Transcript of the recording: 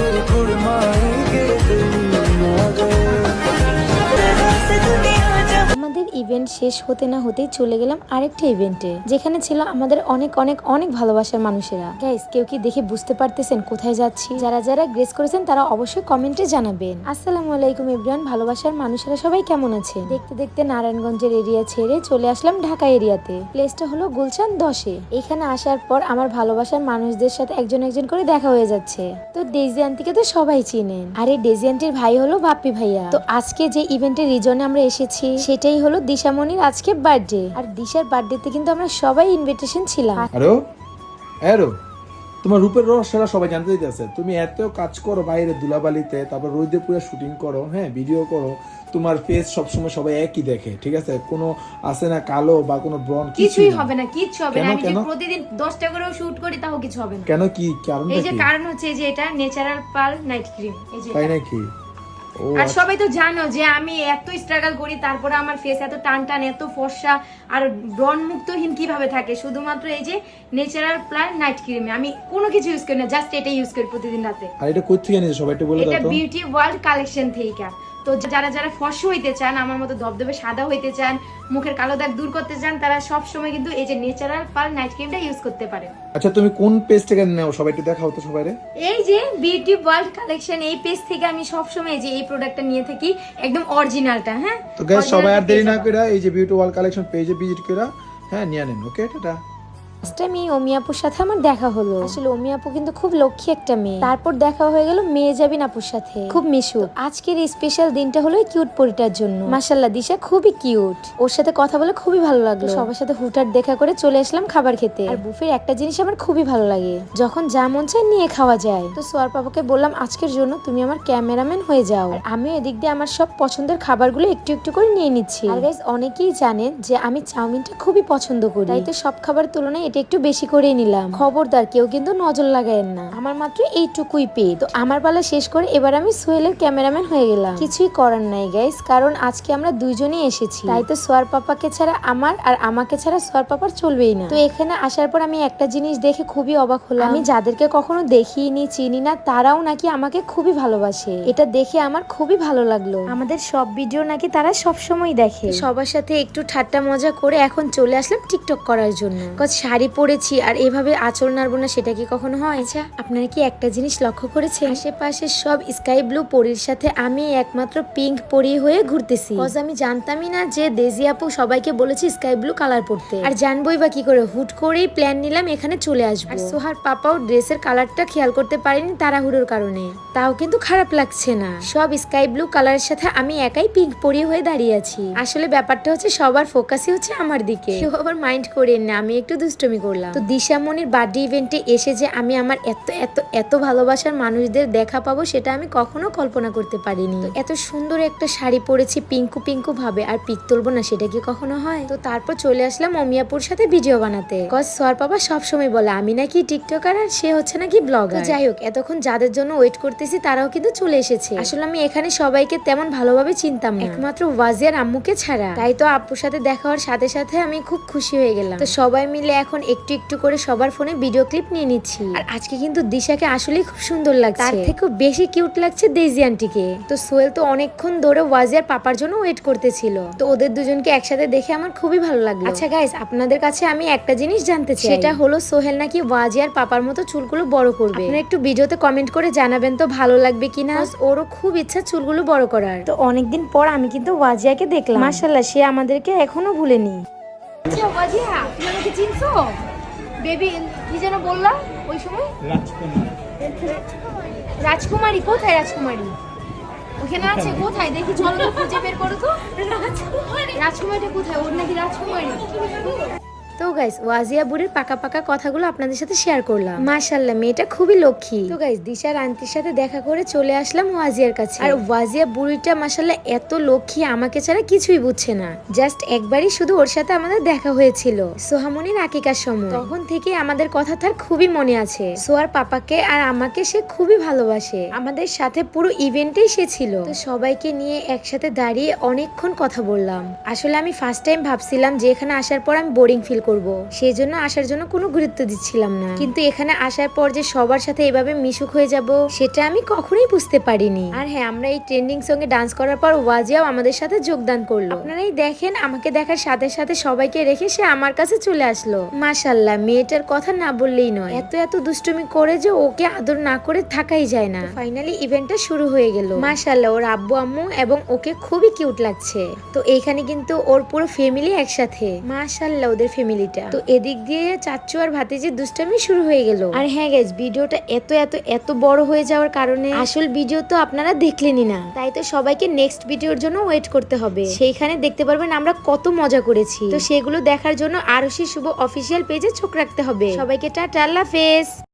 deli kurmaya event শেষ হতে না হতেই চলে গেলাম আরেকটা ইভেন্টে যেখানে ছিল আমাদের অনেক অনেক অনেক ভালোবাসার মানুষেরা। গাইস কেউ কি দেখে বুঝতে পারতেছেন কোথায় যাচ্ছি? যারা যারা গ্রেস করেছেন, তারা অবশ্যই কমেন্টে জানাবেন। আসসালামু আলাইকুম ইব্রান ভালোবাসার মানুষেরা সবাই কেমন আছে দেখতে দেখতে নারায়ণগঞ্জের এরিয়া ছেড়ে চলে আসলাম ঢাকা এরিয়াতে। প্লেসটা হলো গুলশান দশে। এখানে আসার পর আমার ভালোবাসার মানুষদের সাথে একজন একজন করে দেখা হয়ে যাচ্ছে। তো ডেজি আন্টিকে তো সবাই চিনেন। আর এই ডেজি আন্টির ভাই হলো বাপ্পি ভাইয়া। তো আজকে যে ইভেন্টের রিজনে আমরা এসেছি, সেটাই হলো দিশামণির আজকে বার্থডে আর দিশার বার্থডেতে কিন্তু আমরা সবাই ইনভিটেশন ছিলাম। আরও আরও তোমার রূপের রহস্যটা সবাই জানতে দিতেছে তুমি এত কাজ করো বাইরে দুলাবালিতে তারপর রোদে পুরো শুটিং করো হ্যাঁ ভিডিও করো। তোমার ফেস সবসময় সবাই একই দেখে ঠিক আছে? কোনো আছে না কালো বা কোনো ব্রন কিছুই হবে না কিছু হবে না। আমি যে? প্রতিদিন দশটা করেও শুট করি তাও কিছু হবে না। কেন কি কারণ এই যে কারণ হচ্ছে এই যে এটা ন্যাচারাল পাল নাইট ক্রিম এই যে তাই নাকি? আর সবাই তো জানো যে আমি এত স্ট্রাগল করি তারপরে আমার ফেস এত টান টান এত ফর্সা আর ব্রণ মুক্তহীন কীভাবে থাকে? শুধুমাত্র এই যে নেচারাল প্লান নাইট ক্রিমে আমি কোনো কিছু ইউজ করি না জাস্ট এটাই ইউজ করি প্রতিদিন রাতে। আর এটা কোথা থেকে নিয়েছো সবাই একটু বলে দাও এটা বিউটি ওয়ার্ল্ড কালেকশন থেকে। তো যারা যারা ফর্স হইতে চান আমার মতো ধবধবে সাদা হইতে চান মুখের কালো দাগ দূর করতে চান তারা সব সময় কিন্তু এই যে ন্যাচারাল পাল নাইট ক্রিমটা ইউজ করতে পারেন। আচ্ছা তুমি কোন পেজ থেকে নাও? সবাই একটু দেখাও তো সবাই এই যে বিউটি ওয়ার্ল্ড কালেকশন এই পেজ থেকে আমি সব সময় যে এই প্রোডাক্টটা নিয়ে থাকি একদম অরিজিনালটা হ্যাঁ? তো গাইস সবাই আর দেরি না। করে এই যে বিউটি ওয়াল কালেকশন পেজে ভিজিট করে হ্যাঁ নিয়ে নেন ওকে টাটা। ফার্স্ট টাইম এই অমিয়াপুর সাথে আমার দেখা হলো। আসলে অমিয়াপু কিন্তু খুব লক্ষ্মী একটা মেয়ে। তারপর দেখা হয়ে গেল মেয়ে যাবিন আপুর সাথে। খুব মিশুক। আজকের এই স্পেশাল দিনটা হলো কিউট পরিটার জন্য। মাসাল্লাহ দিশা খুবই কিউট ওর সাথে কথা বলে খুবই ভালো লাগল। সবার সাথে হুটার দেখা করে চলে আসলাম খাবার খেতে। আর বুফের একটা জিনিস আমার খুবই ভালো লাগে। যখন যা মন চায় নিয়ে খাওয়া যায়। তো সোয়ার পাপাকে বললাম আজকের জন্য তুমি আমার ক্যামেরাম্যান হয়ে যাও। আর আমিও এদিক দিয়ে আমার সব পছন্দের খাবারগুলো একটু একটু করে নিয়ে নিচ্ছি। আর গাইস অনেকেই জানেন যে আমি চাউমিনটা খুবই পছন্দ করি। তাই তো সব খাবারের তুলনায় এটা একটু বেশি করেই নিলাম। খবরদার কেউ কিন্তু নজর লাগায়েন না। আমার মাত্র এইটুকুই পেয়ে। তো আমার পালা শেষ করে এবার আমি সোহেলের ক্যামেরাম্যান হয়ে গেলাম। কিছুই করার নাই গাইস কারণ আজকে আমরা দুইজনই এসেছি। তাই তো সোয়ার পাপাকে ছাড়া আমার আর আমাকে ছাড়া সোয়ার পাপার চলবেই না। তো এখানে আসার পর আমি একটা জিনিস দেখে খুবই অবাক হলাম। আমি যাদেরকে কখনো দেখিনি, চিনি না, তারাও নাকি আমাকে খুবই ভালোবাসে। এটা দেখে আমার খুবই ভালো লাগল। আমাদের সব ভিডিও নাকি তারা সব সময় দেখে। সবার সাথে একটু ঠাট্টা মজা করে এখন চলে আসলাম টিকটক করার জন্য। কজ পরেছি আর এভাবে আঁচল নাড়বো না সেটা কি কখনো হয় আচ্ছা আপনারা কি একটা জিনিস লক্ষ্য করেছেন? আশেপাশে সব স্কাই ব্লু পরির সাথে আমি একমাত্র পিঙ্ক পরি হয়ে ঘুরতেছি। আমি জানতামই না যে দেজি আপু সবাইকে বলেছি স্কাই ব্লু কালার পরতে। আর জানবই বা কি করে, হুট করেই প্ল্যান নিলাম এখানে চলে আসব। আর সোহার পাপাও ড্রেসের কালারটা খেয়াল করতে পারিনি তাড়াহুড়োর কারণে। তাও কিন্তু খারাপ লাগছে না। সব স্কাই ব্লু কালারের সাথে আমি একাই পিঙ্ক পরি হয়ে দাঁড়িয়ে আছি। আসলে ব্যাপারটা হচ্ছে সবার ফোকাসই হচ্ছে আমার দিকে। কেউ আবার মাইন্ড করেন না, আমি একটু দুষ্টমি করলাম। তো দিশামণির বার্থডে ইভেন্টে এসে যে আমি আমার এত এত এত ভালোবাসার মানুষদের দেখা পাবো, সেটা আমি কখনো কল্পনা করতে পারিনি। এত সুন্দর একটা শাড়ি পরেছি পিঙ্কু পিঙ্কু ভাবে, আর পিক তুলবো না, সেটা কি কখনো হয়? তো তারপর চলে আসলাম অমিয়াপুর সাথে ভিডিও বানাতে। কজ সোয়ার বাবা সবসময় বলে, আমি নাকি টিকটকার আর সে হচ্ছে নাকি ব্লগার। যাই হোক, এতক্ষণ যাদের জন্য ওয়েট করতেছি, তারাও কিন্তু চলে এসেছে। আসলে আমি এখানে সবাইকে তেমন ভালোভাবে চিনতাম না। একমাত্র ওয়াজিয়ার আম্মুকে ছাড়া। তাই তো আপুর সাথে দেখা হওয়ার সাথে সাথে আমি খুব খুশি হয়ে গেলাম। তো সবাই মিলে এখন একটু একটু করে সবার ফোনে ভিডিও ক্লিপ নিয়ে নিচ্ছি। আর আজকে কিন্তু দিশাকে আসলেই খুব সুন্দর লাগছে। তার থেকেও বেশি কিউট লাগছে দেজি আন্টিকে তো সোহেল তো অনেকক্ষণ ধরে ওয়াজিয়ার পাপার জন্য ওয়েট করতেছিল। তো ওদের দুজনকে একসাথে দেখে আমার খুবই ভালো লাগল। আচ্ছা গাইস আপনাদের কাছে আমি একটা জিনিস জানতে চাই। সেটা হলো সোহেল নাকি ওয়াজিয়ার পাপার মতো চুলগুলো বড় করবে? আপনারা একটু ভিডিওতে কমেন্ট করে জানাবেন তো ভালো লাগবে কিনা ওরও খুব ইচ্ছা চুলগুলো বড় করার। তো অনেকদিন পর আমি কিন্তু ওয়াজিয়াকে দেখলাম। মাশাল্লাহ সে আমাদেরকে এখনও ভুলেনি। বাজিয়া তুমি আমাকে চিনছো? বেবি কি যেন বললাম ওই সময়? রাজকুমারী। কোথায় রাজকুমারী? ওখানে আছে কোথায়? দেখি চলো খুঁজে বের করো তো। রাজকুমারী। রাজকুমারীটা কোথায়? ওর নাকি রাজকুমারী। তো গাইস ওয়াজিয়া বুড়ির পাকা পাকা কথাগুলো আপনাদের সাথে শেয়ার করলাম। মাশাল্লাহ মেয়েটা খুবই লক্ষ্মী। তো গাইস দিশার আন্টির সাথে দেখা করে চলে আসলাম ওয়াজিয়ার কাছে। আর ওয়াজিয়া বুড়িটা মাশাল্লাহ এত লক্ষ্মী, আমাকে ছাড়া কিছুই বুঝছে না। জাস্ট একবারই শুধু ওর সাথে আমাদের দেখা হয়েছিল সোহামনির আকিকার সময়। তখন থেকে আমাদের কথা তার খুবই মনে আছে। সোয়ার পাপাকে আর আমাকে সে খুবই ভালোবাসে। আমাদের সাথে পুরো ইভেন্টেই সে ছিল। তো সবাইকে নিয়ে একসাথে দাঁড়িয়ে অনেকক্ষণ কথা বললাম। আসলে আমি ফার্স্ট টাইম ভাবছিলাম যে এখানে আসার পর আমি বোরিং ফিল করব। সেই জন্য আসার জন্য কোনো গুরুত্ব দিচ্ছিলাম না। কিন্তু এখানে আসার পর যে সবার সাথে এভাবে মিশুক হয়ে যাব, সেটা আমি কখনোই বুঝতে পারিনি। আর হ্যাঁ আমরা এই ট্রেন্ডিং সঙ্গে ডান্স করার পর ওয়াজিয়াও আমাদের সাথে যোগদান করল। আপনারাই দেখেন, আমাকে দেখার সাথে সাথে সবাইকে রেখে সে আমার কাছে চলে আসলো। মাশাল্লাহ মেয়েটার কথা না বললেই নয়। এত এত দুষ্টুমি করে যে ওকে আদর না করে থাকাই যায় না। ফাইনালি ইভেন্টটা শুরু হয়ে গেল। মাশাল্লাহ ওর আব্বু, আম্মু এবং ওকে খুবই কিউট লাগছে। তো এইখানে কিন্তু ওর পুরো ফ্যামিলি একসাথে। মাশাল্লাহ ওদের ফ্যামিলিটা তো এদিক দিয়ে চাচ্চু আর ভাতিজির দুষ্টামি শুরু হয়ে গেল। আর হ্যাঁ গেস ভিডিওটা এত এত এত বড় হয়ে যাওয়ার কারণে আসল ভিডিও তো আপনারা দেখলেনই না। তাই তো সবাইকে নেক্সট ভিডিওর জন্য ওয়েট করতে হবে। সেইখানে দেখতে পারবেন আমরা কত মজা করেছি। তো সেগুলো দেখার জন্য আরশি শুভ অফিসিয়াল পেজে চোখ রাখতে হবে। সবাইকে টাটা আল্লাহ হাফেজ।